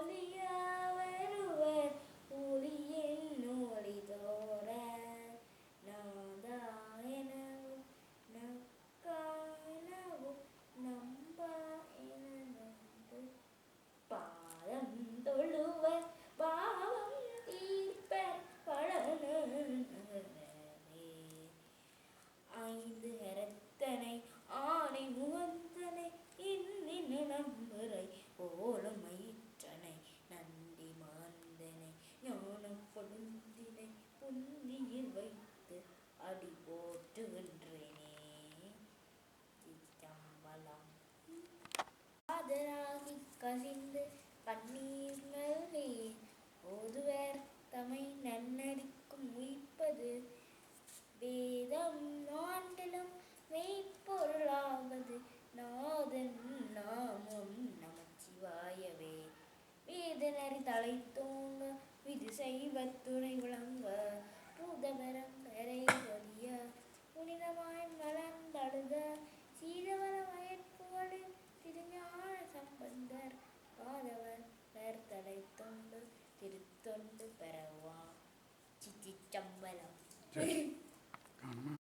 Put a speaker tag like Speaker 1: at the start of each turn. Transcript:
Speaker 1: ஒளியா வருவர் ஒளியின் ஒளி தோற நாதாயனவும் நக்கானவும் நம்பாயனவும் பாதம் தொழுவர் பாவம் தீர்ப்பர் பழனே ஐந்து கரத்தனை ஆணை முகந்தனை இன்னி நம்புரை ஓலமை புந்தியில் வைத்து அடி போற்றுகின்றேனே. சிற்றம்பலம் ஆதராகி கசிந்து கண்ணீர் நல்கே. ஓதுவர் தமை நன்னடிக்கும் உயிப்பது வேதம் ஆண்டிலும் மெய்ப்பொருளாவது. நாதன் நாமம் நமச்சிவாயவே. வேதனரி தலை தூங்க செய்வத்துணை விளங்க பூதபரம் பெறை பொதிய புனிதமாய் மலர்ந்தழுக சீதவர வயற்புகழு திருஞான சம்பந்தர் பாதவர் தலை தொண்டு திருத்தொண்டு பெறவா சிச்சிச்சம்பலம்